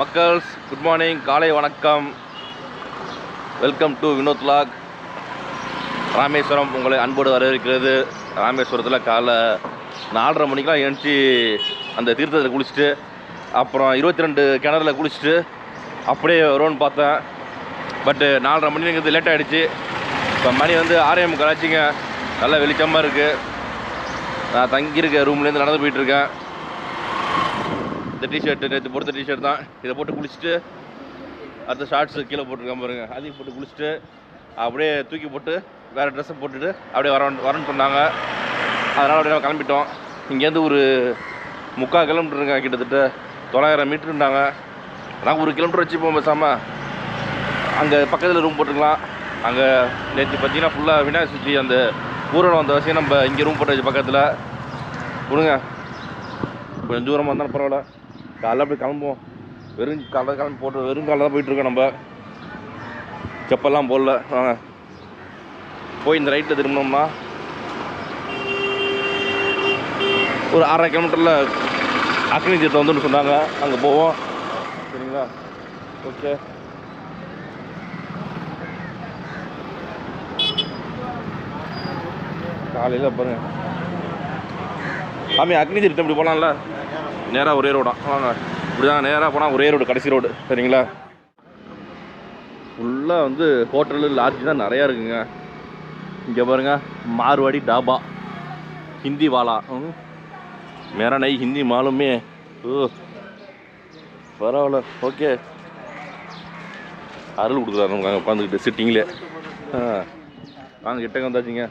மக்கள்ஸ் good morning காலை வணக்கம். Welcome to Vinod log Rameswaram உங்களை அன்போடு வரவேற்கிறது. ராமேஸ்வரத்தில் காலைல நாலரை மணிக்கெலாம் எழுந்துச்சி அந்த தீர்த்தத்தில் குளிச்சுட்டு அப்புறம் இருபத்தி ரெண்டு கிணறுல குளிச்சுட்டு அப்படியே வரும்னு பார்த்தேன். பட்டு நாலரை மணிங்கிறது லேட் ஆகிடுச்சு இப்போ மணி வந்து ஆர்எம் கலாச்சிங்க நல்லா வெளிச்சமாக இருக்குது நான் தங்கியிருக்க ரூம்லேருந்து நடந்து போயிட்டுருக்கேன் இந்த டிஷர்ட் நேற்று போட்ட டிஷர்ட் தான். இதை போட்டு குளிச்சுட்டு அடுத்த ஷார்ட்ஸு கீழே போட்டிருக்காம பாருங்க. அதையும் போட்டு குளிச்சுட்டு அப்படியே தூக்கி போட்டு வேறு ட்ரெஸ்ஸை போட்டுட்டு அப்படியே வர வரேன்னு சொன்னாங்க. அதனால் அப்படியே நம்ம கிளம்பிட்டோம். இங்கேருந்து ஒரு முக்கால் கிலோமீட்டருங்க கிட்டத்தட்ட. தொள்ளாயிரம் மீட்டருந்தாங்க நாங்கள் ஒரு கிலோமீட்டர் வச்சு போவோம் பேசாமல் அங்கே பக்கத்தில் ரூம் போட்டுக்கலாம். அங்கே நேற்று பார்த்தீங்கன்னா ஃபுல்லாக விநாயகர் சுற்றி அந்த ஊரில் வந்த வசதி நம்ம இங்கே ரூம் போட்டு வச்சு பக்கத்தில். கொடுங்க கொஞ்சம் தூரமாக இருந்தாலும் பரவாயில்ல. காலைல அப்படியே கிளம்புவோம். வெறும் காலைல கிளம்பி போட்டு வெறும் காலைல தான் போயிட்டுருக்கோம் நம்ம. செப்பல்லாம் போடல. வாங்க. போய் இந்த ரைட்டில் திரும்பினோம்னா ஒரு அரை கிலோமீட்டரில் அக்னி தீர்த்தம் வந்துன்னு சொன்னாங்க. அங்கே போவோம். சரிங்களா? ஓகே காலையில் பாருங்க. சாமி அக்னி தீர்த்தம் இப்படி போகலாம்ல நேராக ஒரே ரோடா வாங்க. இப்படி தான் நேராக போனால் ஒரே ரோடு கடைசி ரோடு சரிங்களா? ஃபுல்லாக வந்து ஹோட்டலு லாட்ஜ் தான் நிறையா இருக்குங்க. இங்கே பாருங்க மார்வாடி டாபா. ஹிந்தி வாலா. ம். மேரா நை ஹிந்தி மாலுமே. ஓ. பரவாயில்ல. ஓகே. அருள் கொடுக்குறாரு. நமக்கு அங்கே உட்காந்துக்கிட்டு சிட்டிங்கில் ஆ. வாங்க கிட்டக்க வந்தாச்சுங்க.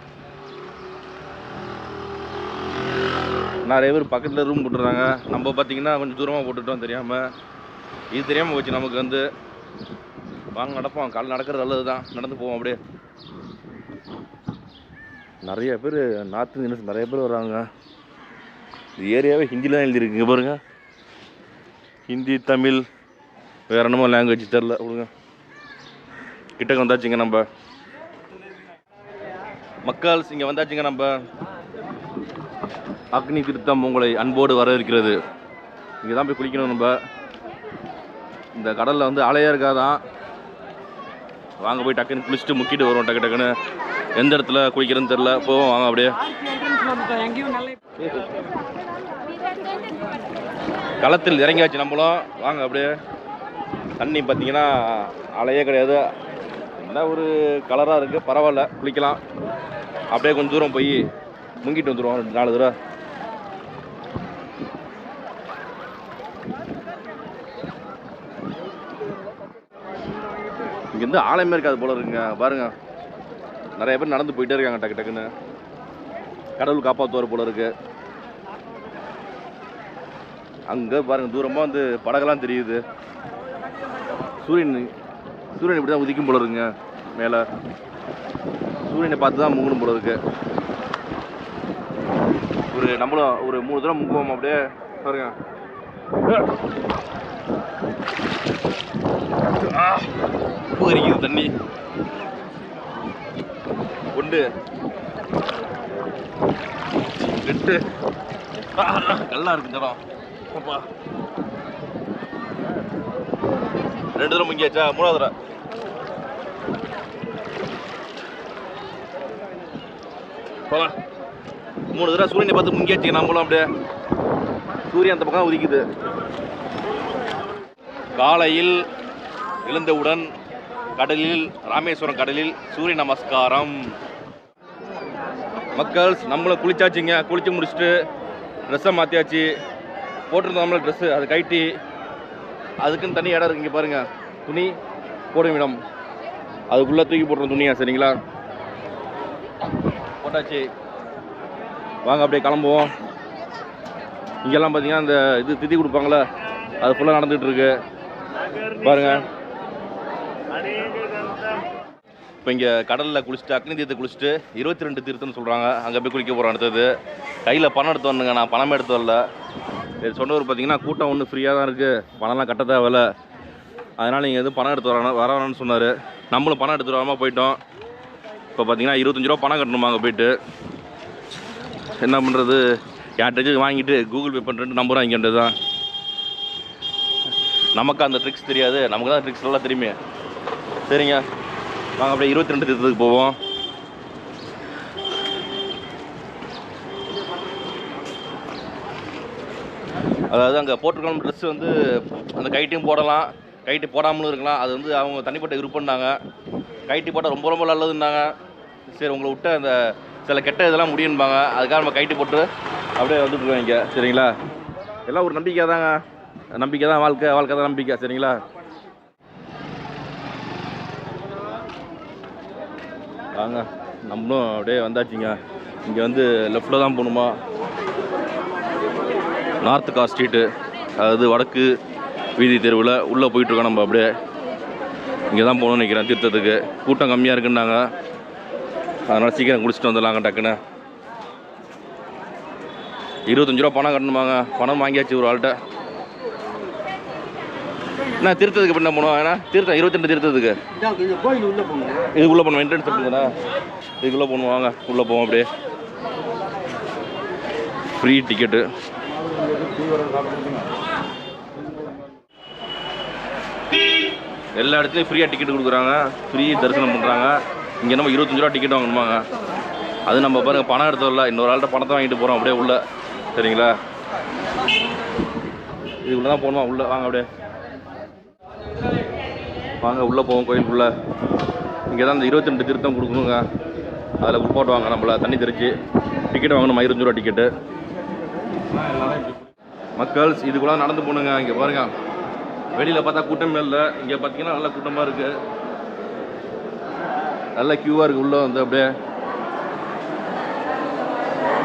நிறைய பேர் பக்கத்தில் ரூம் போட்டுறாங்க நம்ம பார்த்தீங்கன்னா கொஞ்சம் தூரமாக போட்டுட்டோம் தெரியாமல் இது தெரியாமல் போச்சு நமக்கு வந்து. வாங்க நடப்போம். கால் நடக்கிறது நல்லது தான் நடந்து போவோம் அப்படியே. நிறைய பேர் நார்த் இந்தியன்ஸ் நிறைய பேர் வராங்க இது ஏரியாவே ஹிந்தியில் தான் எழுதியிருக்குங்க பாருங்கள் ஹிந்தி தமிழ் வேறு என்னமோ லாங்குவேஜ் தெரில கொடுங்க கிட்டக்க வந்தாச்சுங்க நம்ம. மக்கள்ஸ் இங்கே வந்தாச்சுங்க நம்ம. அக்னி திருத்தம் உங்களை அன்போடு வரவேற்கிறது. இங்கே தான் போய் குளிக்கணும் நம்ம. இந்த கடலில் வந்து அலையாக இருக்காதான் வாங்க போய் டக்குன்னு குளிச்சுட்டு முக்கிட்டு வருவோம் டக்கு டக்குன்னு. எந்த இடத்துல குளிக்கிறதுன்னு தெரில போவோம் வாங்க அப்படியே. களத்தில் இறங்கியாச்சு நம்மளும். வாங்க அப்படியே. தண்ணி பார்த்தீங்கன்னா அலையே கிடையாது. என்ன ஒரு கலராக இருக்குது பரவாயில்ல குளிக்கலாம். அப்படியே கொஞ்சம் தூரம் போய் முங்கிட்டு வந்துடுவோம் ரெண்டு நாலு தடவை. இங்கேருந்து ஆலயமே இருக்காது போல இருக்குங்க. பாருங்க. நிறைய பேர் நடந்து போயிட்டே இருக்காங்க டக்கு டக்குன்னு. கடவுள் காப்பாற்றுவார் போல இருக்கு. அங்கே பாருங்க தூரமாக வந்து படகெல்லாம் தெரியுது. சூரியன் சூரியன் இப்படி தான் உதிக்கும் போல இருக்குங்க மேலே. சூரியனை பார்த்து தான் மூங்கணும் போல இருக்கு. ஒரு நம்மளும் ஒரு மூணு தடவை முங்குவோம் அப்படியே. பாருங்க. Ah! உப்பு கறிக்குது தண்ணி. ஒன்று எட்டு. கல்லா இருக்கு ஜனம் அப்பா. ரெண்டு தடவை முங்கியாச்சா? மூணாவது தடவை. போலாம் மூணு தடவை சூரியனை பார்த்து முங்கியாச்சு நம்மளும் அப்படியே. சூரியன் அந்த பக்கம் உதிக்குது. காலையில் எழுந்தவுடன் கடலில் ராமேஸ்வரம் கடலில் சூரிய நமஸ்காரம். மக்கள்ஸ் நம்மளும் குளிச்சாச்சுங்க. குளிச்சு முடிச்சுட்டு ட்ரெஸ்ஸை மாற்றியாச்சு போட்டிருந்தோம் நம்மள ட்ரெஸ்ஸு அதை கைட்டி அதுக்குன்னு தனி இடம் இருக்குங்க பாருங்கள் துணி போடும் இடம். அதுக்குள்ளே தூக்கி போட்டுரும் துணியா சரிங்களா? போட்டாச்சு. வாங்க அப்படியே கிளம்புவோம். இங்கெல்லாம் பார்த்தீங்கன்னா இந்த இது திதி கொடுப்பாங்களே அது ஃபுல்லாக நடந்துகிட்ருக்கு பாருங்கள் இப்போ இங்கே கடலில் குளிச்சுட்டு அக்னி தீர்த்து குளிச்சுட்டு இருபத்தி ரெண்டு தீர்த்தம்னு சொல்கிறாங்க அங்கே போய் குளிக்க போகிறோம் அடுத்தது. கையில் பணம் எடுத்து வரணுங்க நான் பணமே எடுத்து வரல. இது சொன்னவர் பார்த்தீங்கன்னா கூட்டம் ஒன்று ஃப்ரீயாக தான் இருக்குது பணம்லாம் கட்ட தேவையில்ல. அதனால் நீங்கள் எதுவும் பணம் எடுத்து வரணும் வர வரணும்னு சொன்னார். நம்மளும் பணம் எடுத்து வராமல் போயிட்டோம். இப்போ பார்த்தீங்கன்னா இருபத்தஞ்சி ரூபா பணம் கட்டணுமா அங்கே போயிட்டு. என்ன பண்ணுறது யார்கிட்ட வாங்கிட்டு கூகுள் பே பண்ணுறேன்ட்டு நம்பர் வாங்கிக்கின்றது தான் நமக்கு அந்த ட்ரிக்ஸ் தெரியாது. நமக்கு தான் ட்ரிக்ஸ் நல்லா தெரியுமே. சரிங்க. நாங்கள் அப்படியே இருபத்தி ரெண்டு தீர்த்தத்துக்கு போவோம். அதாவது அங்கே போட்டிருக்கணும் ட்ரெஸ் வந்து அந்த கைட்டையும் போடலாம். கைட்டு போடாமலும் இருக்கலாம். அது வந்து அவங்க தனிப்பட்ட விருப்பம்னாங்க கைட்டு போட்டால் ரொம்ப ரொம்ப நல்லதுன்னாங்க. சரி உங்களை விட்டு அந்த சில கெட்ட இதெல்லாம் முடியும்பாங்க. அதுக்காக நம்ம கைட்டு போட்டு அப்படியே வந்துட்டுருக்கோம் இங்கே. சரிங்களா? எல்லாம் ஒரு நம்பிக்கை தாங்க நம்பிக்கை தான் வாழ்க்கை வாழ்க்கை தான் நம்பிக்கை. சரிங்களா? வாங்க. நம்மளும் அப்படியே வந்தாச்சுங்க. இங்கே வந்து லெஃப்டில் தான் போகணுமா? நார்த்து கார் ஸ்ட்ரீட்டு அதாவது வடக்கு வீதி தெருவில் உள்ளே போயிட்டுருக்கோம் நம்ம அப்படியே. இங்கே தான் போகணும்னு நினைக்கிறேன் தீர்த்தத்துக்கு. கூட்டம் கம்மியாக இருக்குன்னாங்க. அதனால் சீக்கிரம் குடிச்சிட்டு வந்துடலாங்க டக்குன்னு. இருபத்தஞ்சு ரூபா பணம் கட்டணுமாங்க. பணம் வாங்கியாச்சு ஒரு ஆள்கிட்ட. நான் திருத்ததுக்கு எப்படி என்ன போகணும் ஏன்னா திருத்தம் இருபத்தெண்டு ரெண்டு திருத்ததுக்கு இதுக்குள்ளே போகணும் என்ட்ரன்ஸ் இருக்குதுண்ணா இதுக்குள்ளே போகணும் வாங்க உள்ளே போவோம் அப்படியே. ஃப்ரீ டிக்கெட்டு எல்லா இடத்துலையும் ஃப்ரீயாக டிக்கெட் கொடுக்குறாங்க. ஃப்ரீ தரிசனம் பண்ணுறாங்க இங்கே நம்ம இருபத்தஞ்சு ரூபா டிக்கெட் வாங்கணுமாங்க. அது நம்ம பாருங்கள் பணம் எடுத்ததில்ல. இன்னொரு ஆள்கிட்ட பணத்தை வாங்கிட்டு போகிறோம் அப்படியே உள்ளே. சரிங்களா? இதுக்குள்ளே தான் போகணுமா? உள்ளே வாங்க அப்படியே. வாங்க உள்ளே போவோம் கோயிலுக்குள்ளே இங்கே தான் இந்த இருபத்தெண்டு திருத்தம் கொடுக்கணுங்க. அதில் உட்பாட்டுவாங்க நம்மள தண்ணி தெரிச்சு. டிக்கெட் வாங்கணும் இருபத்தஞ்சு ரூபா டிக்கெட்டு மக்கள்ஸ் இதுக்குள்ள நடந்து போகணுங்க இங்கே பாருங்க. வெளியில் பார்த்தா கூட்டமே இல்லை இங்கே பார்த்தீங்கன்னா நல்ல கூட்டமாக இருக்குது நல்ல க்யூவாக இருக்குது உள்ளே வந்து அப்படியே.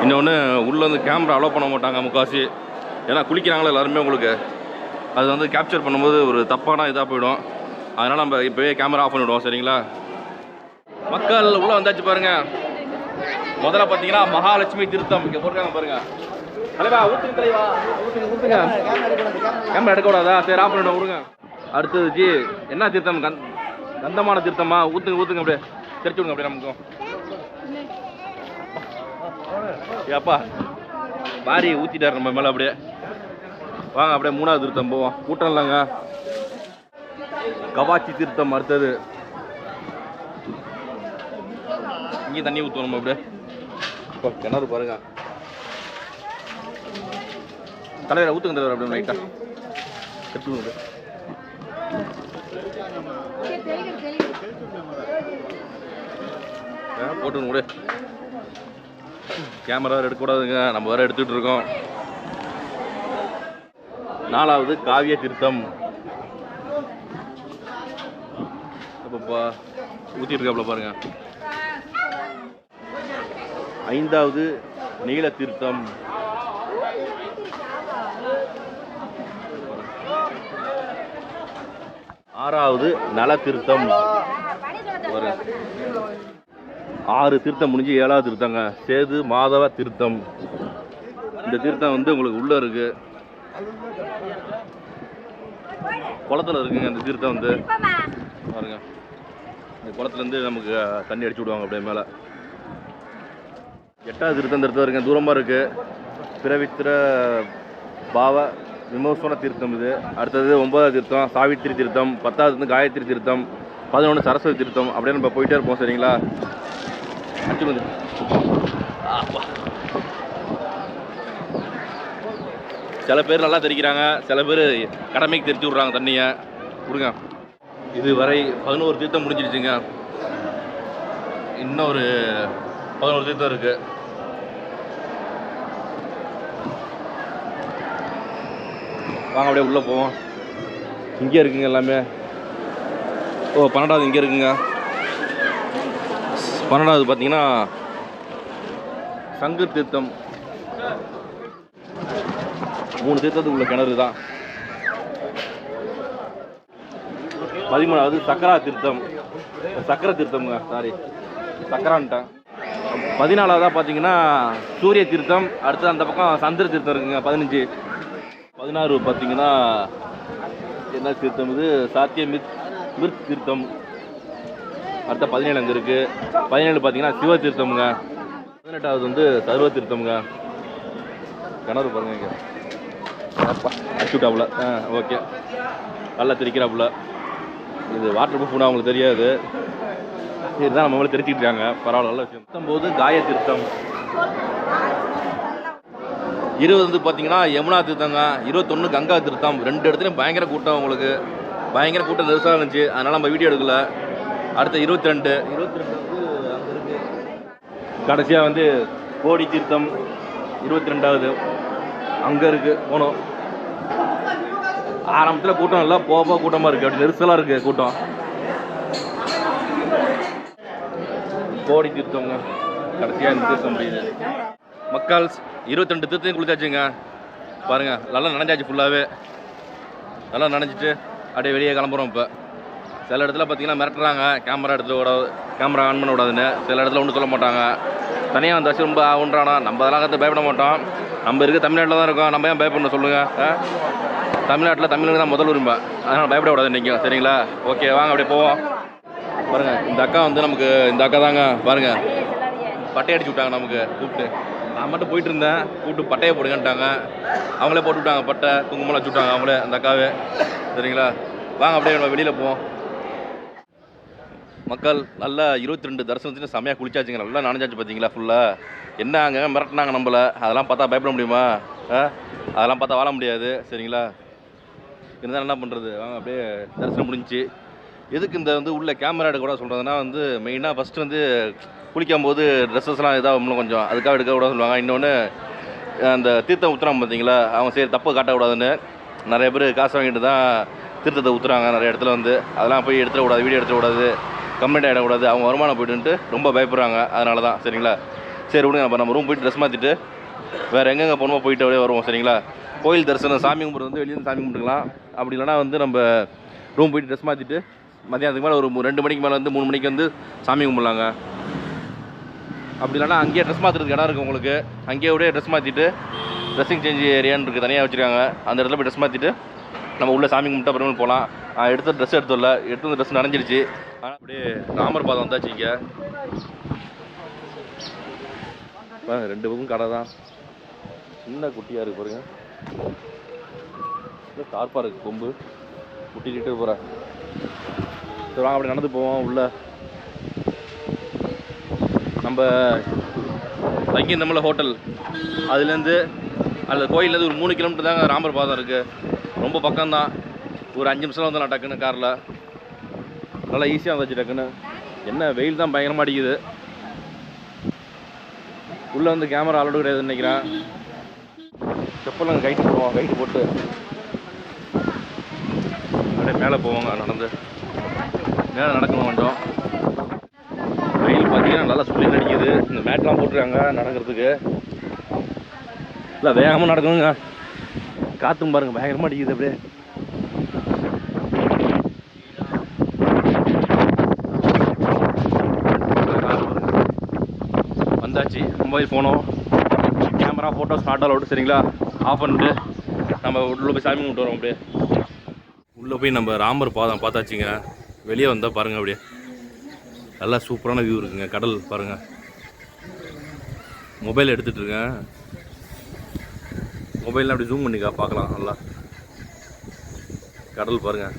இன்னொன்று உள்ளே வந்து கேமரா அலோவ் பண்ண மாட்டாங்க முக்காசி ஏன்னா குளிக்கிறாங்களா எல்லாருமே உங்களுக்கு. அது வந்து கேப்சர் பண்ணும்போது ஒரு தப்பான இதாக போயிடும். அதனால் நம்ம இப்போவே கேமரா ஆஃப் பண்ணிவிடுவோம் சரிங்களா? மக்கள் உள்ளே வந்தாச்சு பாருங்கள் முதல்ல பார்த்தீங்கன்னா மகாலட்சுமி திருத்தம். இங்கே போட்டுருக்காங்க பாருங்கள் தலைவா ஊற்றுங்க தலைவா. கேமரா எடுக்கக்கூடாதா? சரி ஆஃப் பண்ணிவிடுவோம் விடுங்க. அடுத்தது ஜி என்ன தீர்த்தம்? கந் கந்தமான தீர்த்தமா? ஊற்றுங்க ஊற்றுங்க அப்படியே. தெரிச்சு விடுங்க அப்படியே நமக்கும். ஏப்பா பாரி ஊற்றிட்டார் நம்ம மேலே அப்படியே. வாங்க அப்படியே மூணாவது திருத்தம் போவோம். கூட்டம் இல்லைங்க. கவாச்சி திருத்தம் அடுத்தது இங்கேயும் தண்ணி ஊற்றணும் அப்படியே. இப்போ கிணறு பாருங்க. தலைவர் ஊற்றுங்க தலைவர் அப்படியே லைட்டாக எடுத்துக்கோங்க போட்டுங்க கூட கேமரா வேறு எடுக்கக்கூடாதுங்க. நம்ம வேறு எடுத்துகிட்டு இருக்கோம். நாலாவது காவிய திருத்தம். அப்பப்பா ஊற்றிட்டு இருக்காப்புல பாருங்க. ஐந்தாவது நீல தீர்த்தம். ஆறாவது நல திருத்தம். ஒரு ஆறு திருத்தம் முடிஞ்சு ஏழாவது திருத்தங்க. சேது மாதவ திருத்தம். இந்த திருத்தம் வந்து உங்களுக்கு உள்ள இருக்கு. குளத்துல இருக்குங்க இந்த தீர்த்தம் வந்து. பாருங்க. இந்த குளத்துலேருந்து நமக்கு தண்ணி அடிச்சு விடுவாங்க அப்படியே மேலே. எட்டாவது திருத்தம் திருத்தம் இருக்குங்க தூரமாக இருக்குது பிறவித்திர பாவ விமோசன தீர்த்தம் இது. அடுத்தது ஒன்பதாவது தீர்த்தம் சாவித்திரி தீர்த்தம் பத்தாவது வந்து காயத்ரி தீர்த்தம் பதினொன்று சரஸ்வதி தீர்த்தம் அப்படியே நம்ம போயிட்டே இருப்போம் சரிங்களா? அடிச்சு வந்து சில பேர் நல்லா தெரிக்கிறாங்க. சில பேர் கடமைக்கு தெரிச்சு விட்றாங்க தண்ணியை. கொடுங்க. இது வரை பதினோரு தீர்த்தம் முடிஞ்சிடுச்சுங்க இன்னும் ஒரு பதினோரு தீர்த்தம் இருக்கு. வாங்க அப்படியே உள்ளே போவோம். இங்கே இருக்குங்க எல்லாமே. ஓ பன்னெண்டாவது இங்கே இருக்குங்க. பன்னெண்டாவது பார்த்தீங்கன்னா சங்கு தீர்த்தம். மூணு தீர்த்தத்துக்கு உள்ள கிணறு தான். பதிமூணாவது சக்கரா திருத்தம். சக்கர திருத்தம்ங்க சாரி சக்கரான்ட்டேன் பதினாலாவதாக பார்த்தீங்கன்னா சூரிய திருத்தம். அடுத்து அந்த பக்கம் சந்திர தீர்த்தம் இருக்குங்க பதினஞ்சு. பதினாறு பார்த்தீங்கன்னா என்ன திருத்தம் இது? சாத்திய மித் மிர்த் தீர்த்தம். அடுத்த பதினேழு அங்கே இருக்குது பதினேழு பார்த்தீங்கன்னா சிவ தீர்த்தம்ங்க. பதினெட்டாவது வந்து சர்வ தீர்த்தம்ங்க. கிணறு பாருங்க இங்கே. அடிச்சுட்டாப்புல. ஆ ஓகே. நல்லா திரிக்கிறாப்புல. இது வாட்டர் ப்ரூஃப்னா அவங்களுக்கு தெரியாது. இதுதான் நம்ம மேலே இருக்காங்க. பரவாயில்ல நல்ல விஷயம். பத்தொம்போது காய திருத்தம் இருபது வந்து பார்த்தீங்கன்னா யமுனா திருத்தங்க இருபத்தொன்று கங்கா திருத்தம். ரெண்டு இடத்துலையும் பயங்கர கூட்டம் உங்களுக்கு. பயங்கர கூட்டம் நெரிசலாக இருந்துச்சு. அதனால் நம்ம வீடியோ எடுக்கல. அடுத்த இருபத்தி ரெண்டு இருபத்தி ரெண்டு வந்து அங்கே இருக்குது கடைசியாக வந்து கோடி தீர்த்தம். இருபத்தி ரெண்டாவது அங்கே இருக்குது போனோம். ஆரம்பத்தில் கூட்டம் இல்லை போக போக கூட்டமாக இருக்குது அப்படி நெரிசலாக இருக்குது கூட்டம். கோடி தீர்த்தங்க. கடைசியாக இந்த தீர்த்தம் முடியுது. மக்கள் இருபத்தி ரெண்டு தீர்த்தையும் குளிச்சாச்சுங்க பாருங்கள் நல்லா நனைஞ்சாச்சு ஃபுல்லாகவே நல்லா நனைஞ்சிட்டு அப்படியே வெளியே கிளம்புறோம் இப்போ. சில இடத்துல பார்த்தீங்கன்னா மிரட்டுறாங்க. கேமரா எடுத்து விடாது கேமரா ஆன் பண்ண விடாதுன்னு. சில இடத்துல ஒன்றும் சொல்ல மாட்டாங்க. தனியாக வந்தாச்சு ரொம்ப ஒன்றானா நம்ம அதெல்லாம் கற்று பயப்பட மாட்டோம். நம்ம இருக்க தமிழ்நாட்டில் தான் இருக்கோம். நம்ம ஏன் பயப்படணும் சொல்லுங்கள் தமிழ்நாட்டில் தமிழுக்கு தான் முதல் உரிமை. அதனால் பயப்படக்கூடாது விடாது இன்றைக்கும் சரிங்களா? ஓகே வாங்க அப்படியே போவோம். பாருங்கள் இந்த அக்கா வந்து நமக்கு இந்த அக்கா தாங்க பாருங்க. பட்டை அடிச்சு விட்டாங்க நமக்கு கூப்பிட்டு. நான் மட்டும் போயிட்டு இருந்தேன். கூப்பிட்டு பட்டையை போடுங்கன்ட்டாங்க. அவங்களே போட்டு விட்டாங்க பட்டை குங்குமம்லாம் வச்சு விட்டாங்க அவங்களே அந்த அக்காவே. சரிங்களா? வாங்க அப்படியே நம்ம வெளியில் போவோம். மக்கள் நல்லா இருபத்தி ரெண்டு தரிசனத்துக்கு செம்மையாக குளிச்சாச்சுங்க. நல்லா நனைஞ்சாச்சு பார்த்தீங்களா ஃபுல்லாக என்ன அங்கே மிரட்டினாங்க நம்மளை? அதெல்லாம் பார்த்தா பயப்பட முடியுமா? ஆ? அதெல்லாம் பார்த்தா வாழ முடியாது. சரிங்களா? இருந்தாலும் என்ன பண்ணுறது வாங்க அப்படியே தரிசனம் முடிஞ்சு. எதுக்கு இந்த வந்து உள்ள கேமரா எடுக்க கூட சொல்கிறதுனா வந்து மெயினாக ஃபஸ்ட்டு வந்து குளிக்கும் போது ட்ரெஸ்ஸஸ்லாம் இதாக இன்னும் கொஞ்சம் அதுக்காக எடுக்க கூட சொல்லுவாங்க. இன்னொன்று அந்த தீர்த்தம் ஊற்றுறாங்க பார்த்தீங்களா? அவங்க சரி தப்பு காட்டக்கூடாதுன்னு. நிறைய பேர் காசு வாங்கிட்டு தான் தீர்த்தத்தை ஊற்றுறாங்க நிறைய இடத்துல வந்து. அதெல்லாம் போய் எடுத்துடக்கூடாது வீடியோ எடுத்துடக்கூடாது கம்ப்ளைண்ட் ஆகிடக்கூடாது அவங்க வருமானம் போயிட்டுன்ட்டு ரொம்ப பயப்படுறாங்க. அதனால தான் சரிங்களா? சரி விடுங்க. நம்ம நம்ம ரூம் போயிட்டு ட்ரெஸ் மாற்றிட்டு வேறு எங்கெங்கே போகணுமோ போயிட்டு அப்படியே வருவோம் சரிங்களா? கோயில் தரிசனம் சாமி கும்பிட்றது வந்து வெளியே சாமி கும்பிட்டுக்கலாம். அப்படி இல்லைனா வந்து நம்ம ரூம் போயிட்டு ட்ரெஸ் மாற்றிட்டு மதியானத்துக்கு மேலே ஒரு ரெண்டு மணிக்கு மேலே வந்து மூணு மணிக்கு வந்து சாமி கும்பிட்லாங்க. அப்படி இல்லைனா அங்கேயே ட்ரெஸ் மாற்றுறதுக்கு இடம் இருக்குது உங்களுக்கு. அங்கேயே விட ட்ரெஸ் மாற்றிட்டு ட்ரெஸ்ஸிங் சேஞ்ச் ஏரியான்னு இருக்குது தனியாக வச்சுருக்காங்க. அந்த இடத்துல போய் ட்ரெஸ் மாற்றிட்டு நம்ம உள்ளே சாமி கும்பிட்டு அப்புறமே போகலாம் நான் எடுத்த ட்ரெஸ் எடுத்துடல எடுத்து வந்து ட்ரெஸ் நனைஞ்சிருச்சு. ஆனால் அப்படியே ராமர் பாதம் வந்தாச்சு இங்கே. ரெண்டு பக்கம் கடை தான் சின்ன குட்டியாக இருக்கு இல்லை ஷார்ப்பாக இருக்குது கொம்பு. முட்டிக்கிட்டு போகிறேன் சரி வாங்க அப்படி நடந்து போவோம் உள்ள. நம்ம தங்கியிருந்தோம்ல ஹோட்டல். அதுலேருந்து அந்த கோயிலேருந்து ஒரு மூணு கிலோமீட்டர் தாங்க ராமர் பாதம் இருக்குது ரொம்ப பக்கம்தான். ஒரு அஞ்சு நிமிஷம் வந்துடலாம் டக்குன்னு காரில். நல்லா ஈஸியாக வந்துச்சு டக்குன்னு. என்ன வெயில் தான் பயங்கரமாக அடிக்குது. உள்ளே வந்து கேமரா அலோடு கிடையாதுன்னு நினைக்கிறேன். செப்பல் அங்கே கைட்டு போவோம் கைட்டு போட்டு. மேலே போவாங்க நடந்து. மேலே நடக்கணும் கொஞ்சம். வெயில் பார்த்தீங்கன்னா நல்லா சுள்ளி அடிக்குது இந்த மேட்லாம் போட்டுருக்காங்க நடக்கிறதுக்கு. இல்லை வேகமாக நடக்கணுங்க. காற்றும் பாருங்க பயங்கரமாக அடிக்குது அப்படியே. வந்தாச்சு. Mobile phone camera photos not allowed சரிங்களா? ஆஃப் பண்ணிட்டு நம்ம உள்ளே போய் சாமி கும்பிட்டு வரோம் அப்படியே. உள்ளே போய் நம்ம ராமர் பாதம் பார்த்தாச்சுங்க. வெளியே வந்தால் பாருங்கள் அப்படியே. நல்லா சூப்பரான வியூ இருக்குங்க கடல் பாருங்கள் மொபைல் எடுத்துகிட்டு இருக்கேன். மொபைலில் அப்படி ஜூம் பண்ணிக்கா பார்க்கலாம் நல்லா. கடல் பாருங்கள்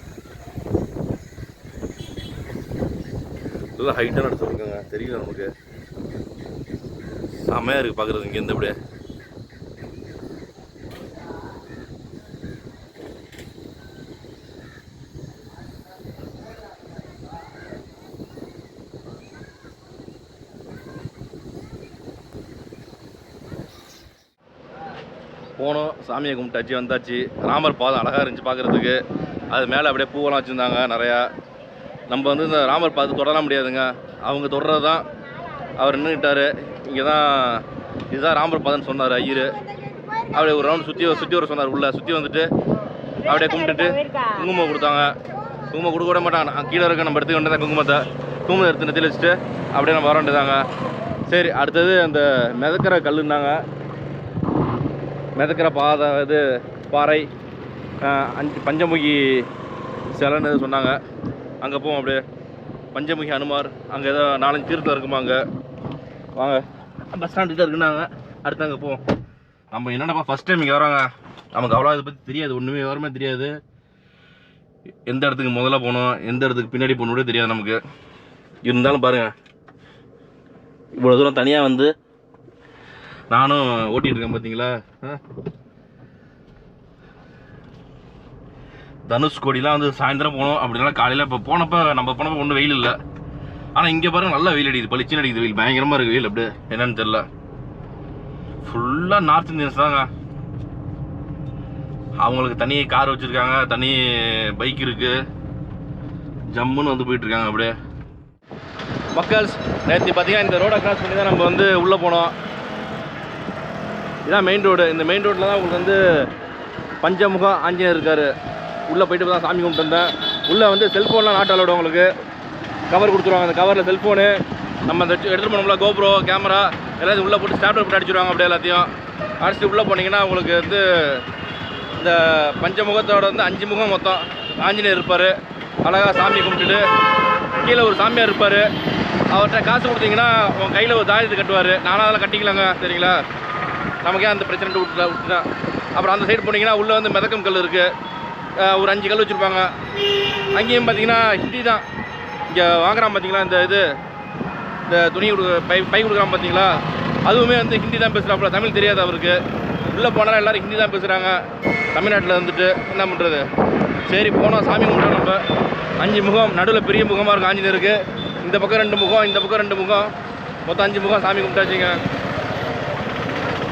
நல்லா ஹைட்டான நடத்திருக்கோங்க தெரியல நமக்கு. செமையாக இருக்குது பார்க்குறது இங்கேருந்து அப்படியே. போனோம் சாமியை கும்பிட்டாச்சு வந்தாச்சு. ராமர் பாதம் அழகாக இருந்துச்சு பார்க்குறதுக்கு அது மேலே அப்படியே பூவெல்லாம் வச்சுருந்தாங்க நிறையா. நம்ம வந்து இந்த ராமர் பாதத்தை தொடர முடியாதுங்க. அவங்க தொடர்றது தான் அவர் நின்றுக்கிட்டாரு இங்கே தான் இதுதான் ராமர் பாதம்னு சொன்னார் ஐயர். அப்படியே ஒரு ரவுண்ட் சுற்றி சுற்றி வர சொன்னார் உள்ளே. சுற்றி வந்துட்டு அப்படியே கும்பிட்டுட்டு குங்குமம் கொடுத்தாங்க. குங்குமம் கொடுக்க விட மாட்டாங்க. நான் கீழே இருக்க நம்ம எடுத்துக்க வேண்டியதான் குங்குமத்தை. குங்குமத்தை எடுத்து நெத்தியில் வச்சுட்டு அப்படியே நம்ம வர வேண்டியதாங்க சரி அடுத்தது அந்த மிதக்கிற கல்லுன்னாங்க. மிதக்கிற பாதை இது பாறை அஞ்சு பஞ்சமுகி சிலைன்னு சொன்னாங்க. அங்கே போவோம் அப்படியே. பஞ்சமுகி அனுமார் அங்கே ஏதோ நாலஞ்சு தீர்த்தம் இருக்குமா அங்கே? வாங்க. பஸ் ஸ்டாண்டு இருக்குன்னாங்க. அடுத்து அங்கே போவோம். நம்ம என்னென்னப்பா ஃபஸ்ட் டைம் இங்கே வரோங்க? நமக்கு அவ்வளோ இதை பற்றி தெரியாது. ஒன்றுமே விவரமே தெரியாது. எந்த இடத்துக்கு முதல்ல போகணும்? எந்த இடத்துக்கு பின்னாடி போகணும் கூட தெரியாது நமக்கு. இருந்தாலும் பாருங்கள் இவ்வளோ தூரம் தனியாக வந்து நானும் ஓட்டிகிட்டு இருக்கேன் பார்த்தீங்களா ஆ? தனுஷ்கோடிலாம் வந்து சாயந்தரம் போனோம் அப்படின்னா காலையில் இப்போ போனப்போ நம்ம போனப்போ ஒன்றும் வெயில் இல்லை. ஆனால் இங்கே பாருங்க நல்லா வெயில் அடிக்குது. பளிச்சுன்னு அடிக்குது வெயில். பயங்கரமாக இருக்குது வெயில் அப்படியே. என்னன்னு தெரில ஃபுல்லாக நார்த் இந்தியன்ஸ் தாங்க. அவங்களுக்கு தனி கார் வச்சுருக்காங்க. தனி பைக் இருக்குது ஜம்முன்னு வந்து போயிட்டு இருக்காங்க அப்படியே. மக்கள்ஸ் நேற்று பார்த்தீங்கன்னா இந்த ரோடை கிராஸ் பண்ணி தான் நம்ம வந்து உள்ளே போனோம். இதான் மெயின் ரோடு இந்த மெயின் ரோட்டில் தான் உங்களுக்கு வந்து பஞ்சமுகம் ஆஞ்சநேயர் இருக்கார். உள்ளே போயிட்டு தான் சாமி கும்பிட்டு வந்தேன். உள்ளே வந்து செல்ஃபோன்லாம் நாட்டு அலோடு உங்களுக்கு. கவர் கொடுத்துருவாங்க. அந்த கவரில் செல்ஃபோனு நம்ம அந்த எடுத்துகிட்டு போனோம்ல கோப்ரோ கேமரா எல்லாத்தையும் உள்ளே போட்டு ஸ்டாப்டர் போட்டு அடிச்சிருவாங்க அப்படியே எல்லாத்தையும். அடிச்சுட்டு உள்ளே போனீங்கன்னா உங்களுக்கு வந்து இந்த பஞ்சமுகத்தோட வந்து அஞ்சு முகம் மொத்தம். ஆஞ்சநேயர் இருப்பார். அழகாக சாமி கும்பிட்டுட்டு கீழே ஒரு சாமியார் இருப்பார். அவர்கிட்ட காசு கொடுத்தீங்கன்னா உங்கள் கையில் ஒரு தாயத்தை கட்டுவார். நானும் அதெல்லாம் கட்டிக்கலாங்க சரிங்களா? நமக்கே அந்த பிரச்சனை விட்டு விட்டுட்டேன் அப்புறம் அந்த சைடு போனீங்கன்னா உள்ளே வந்து மிதக்கம் கல் இருக்குது ஒரு அஞ்சு கல் வச்சுருப்பாங்க. அங்கேயும் பார்த்தீங்கன்னா ஹிந்தி தான். இங்கே வாங்குறான் பார்த்தீங்களா இந்த இது? இந்த துணி கொடுக்க பை பை கொடுக்குறான் பார்த்தீங்களா அதுவுமே வந்து ஹிந்தி தான் பேசுகிறாப்புல தமிழ் தெரியாது அவருக்கு. உள்ளே போனால் எல்லோரும் ஹிந்தி தான் பேசுகிறாங்க தமிழ்நாட்டில் வந்துட்டு என்ன பண்ணுறது சரி போனோம். சாமி கும்பிட்டோம் நம்ம. அஞ்சு முகம் நடுவில் பெரிய முகமாக இருக்கும். ஆஞ்சநேயருக்கு. இந்த பக்கம் ரெண்டு முகம் இந்த பக்கம் ரெண்டு முகம். மொத்தம் அஞ்சு முகம் சாமி கும்பிட்டாச்சுங்க.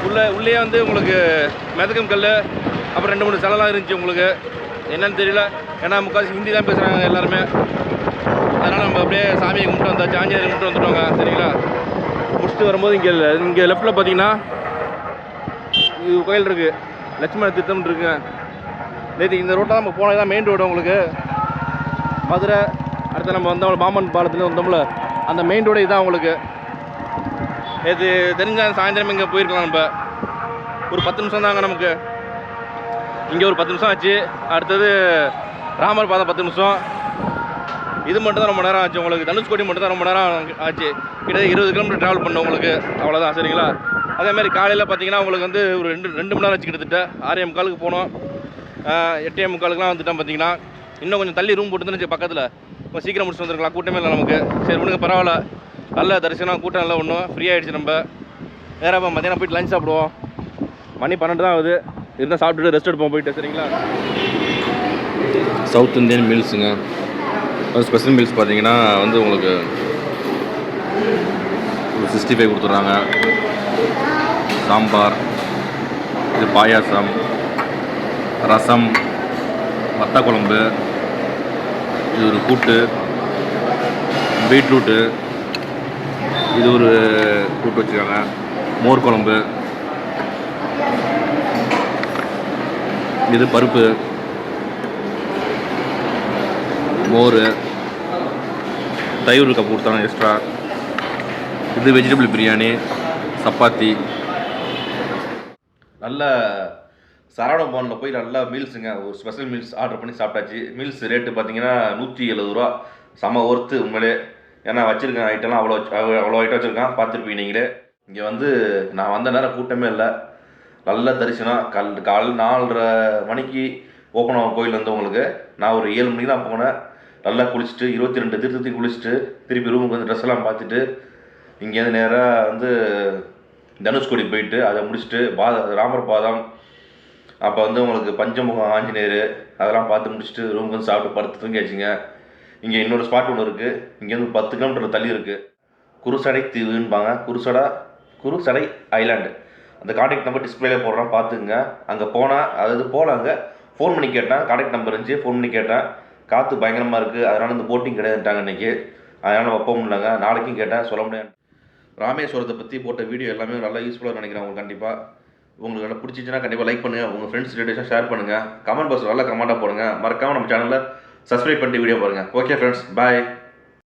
உள்ளே உள்ளே வந்து உங்களுக்கு மெதக்கம் கல் அப்புறம் ரெண்டு மூணு சிலலாம் இருந்துச்சு உங்களுக்கு. என்னன்னு தெரியல. ஏன்னா முக்கால்வாசி ஹிந்தி தான் பேசுகிறாங்க எல்லாருமே. அதனால் நம்ம அப்படியே சாமியை கும்பிட்டு வந்தாச்சு ஆஞ்சநேயர் கும்பிட்டு வந்துட்டோங்க சரிங்களா? முடிச்சுட்டு வரும்போது இங்கே இங்கே லெஃப்ட்டில் பார்த்தீங்கன்னா இது கோயில் இருக்குது லட்சுமண தீர்த்தம் இருக்குங்க நேற்று இந்த ரோட்டில் நம்ம போனது தான் மெயின் ரோடு உங்களுக்கு. மதுரை அடுத்து நம்ம வந்தோம் பாம்பன் பாலத்துலேருந்து வந்தோம்ல. அந்த மெயின் ரோடு இதுதான் உங்களுக்கு. நேற்று தெரிஞ்ச சாயந்தரம் இங்கே போயிருக்கலாம் நம்ம. ஒரு பத்து நிமிஷம் தாங்க நமக்கு. இங்கே ஒரு பத்து நிமிஷம் ஆச்சு. அடுத்தது ராமர் பாதம் பத்து நிமிஷம். இது மட்டும் தான் ரொம்ப நேரம் ஆச்சு உங்களுக்கு. தனுஷ்கோடி மட்டும் தான் ரொம்ப நேரம் ஆச்சு. கிட்டத்தட்ட இருபது கிலோமீட்டர் ட்ராவல் பண்ணோம் உங்களுக்கு. அவ்வளோதான் சரிங்களா? அதேமாதிரி காலையில் பார்த்தீங்கன்னா உங்களுக்கு வந்து ஒரு ரெண்டு ரெண்டு மணி நேரம் ஆச்சு கிட்டத்தட்ட. ஆறே முக்காலுக்கு போனோம். எட்டே முக்காலுக்குலாம் வந்துட்டோம் பார்த்தீங்கன்னா இன்னும் கொஞ்சம் தள்ளி ரூம் போட்டுருந்துச்சு பக்கத்தில். கொஞ்சம் சீக்கிரம் முடிச்சு வந்துருக்கலாம். கூட்டமே இல்லை நமக்கு. சரி உனக்கு பரவாயில்ல. நல்ல தரிசனம் கூட்டம் நல்லா ஒன்றும் ஃப்ரீ ஆகிடுச்சு நம்ம. நேராக இப்போ மத்தியானம் போயிட்டு லஞ்ச் சாப்பிடுவோம். மணி பன்னெண்டு தான் ஆகுது. இருந்தால் சாப்பிட்டுட்டு ரெஸ்ட் எடுப்போம் போயிட்டு சரிங்களா? சவுத் இந்தியன் மீல்ஸுங்க ஸ்பெஷல் மீல்ஸ் பார்த்தீங்கன்னா வந்து உங்களுக்கு ஒரு சிக்ஸ்டி ஃபைவ் கொடுத்துட்றாங்க. சாம்பார் இது பாயாசம் ரசம் வத்த குழம்பு இது ஒரு கூட்டு பீட்ரூட்டு இது ஒரு கூட்டு வச்சுருக்காங்க. மோர் குழம்பு. இது பருப்பு. மோர். தயிர் கப் கொடுத்தாங்க எக்ஸ்ட்ரா இது வெஜிடபிள் பிரியாணி. சப்பாத்தி. நல்ல சரவண பவனில் போய் நல்லா மீல்ஸுங்க ஒரு ஸ்பெஷல் மீல்ஸ் ஆர்டர் பண்ணி சாப்பிட்டாச்சு. மீல்ஸ் ரேட்டு பார்த்தீங்கன்னா நூற்றி எழுபது ரூபா. செம ஒர்த்து உண்மையிலே. ஏன்னா வச்சுருக்கேன் ஐட்டம்லாம் அவ்வளோ அவ்வளோ ஐட்டம் வச்சுருக்கான். பார்த்துருப்பீங்க நீங்களே. இங்கே வந்து நான் வந்த நேரம் கூட்டமே இல்லை. நல்ல தரிசனம். கல் காலைல நாலரை மணிக்கு ஓப்பன் ஆகும் கோயில் வந்து உங்களுக்கு. நான் ஒரு ஏழு மணிக்கு தான் போனேன். நல்லா குளிச்சுட்டு இருபத்தி ரெண்டு தீர்த்தத்தையும் குளிச்சுட்டு திருப்பி ரூமுக்கு வந்து ட்ரெஸ் எல்லாம் பார்த்துட்டு இங்கேருந்து நேராக வந்து தனுஷ்கோடி போயிட்டு அதை முடிச்சுட்டு பாத ராமர் பாதம் அப்போ வந்து உங்களுக்கு பஞ்சமுகம் ஆஞ்சநேயர் அதெல்லாம் பார்த்து முடிச்சுட்டு ரூமுக்கு வந்து சாப்பிட்டு படுத்து தூங்கியாச்சுங்க. இங்கே இன்னொரு ஸ்பாட் ஒன்று இருக்குது இங்கேருந்து பத்து கிலோமீட்டர் தள்ளி இருக்குது குருசடை தீவுன்பாங்க. குருசடா குருசடை ஐலாண்டு அந்த காண்டாக்ட் நம்பர் டிஸ்பிளேல போடுறோம். பார்த்துக்குங்க. அங்கே போனால் அதாவது போகலாங்க ஃபோன் பண்ணி கேட்டேன். காண்டாக்ட் நம்பர் இருந்துச்சு. ஃபோன் பண்ணி கேட்டேன். காற்று பயங்கரமாக இருக்குது அதனால் இந்த போட்டிங் கிடையாதுட்டாங்க இன்றைக்கி அதனால் வைப்ப முடியலங்க நாளைக்கும் கேட்டேன். சொல்ல முடியாது. ராமேஸ்வரத்தை பற்றி போட்ட வீடியோ எல்லாமே நல்லா யூஸ்ஃபுல்லாக நினைக்கிறேன் உங்களுக்கு கண்டிப்பாக உங்களுக்கு நல்லா பிடிச்சிச்சுன்னா கண்டிப்பாக லைக் பண்ணுங்கள் உங்கள் ஃப்ரெண்ட்ஸ் ரிலேட்டிவ்ஸும் ஷேர் பண்ணுங்கள் கமெண்ட் பாக்ஸ் நல்லா கமெண்ட்டாக போடுங்க. மறக்காமல் நம்ம சேனலில் சப்ஸ்கிரைப் பண்ணிட்டு வீடியோ பாருங்கள் ஓகே ஃப்ரெண்ட்ஸ் பாய்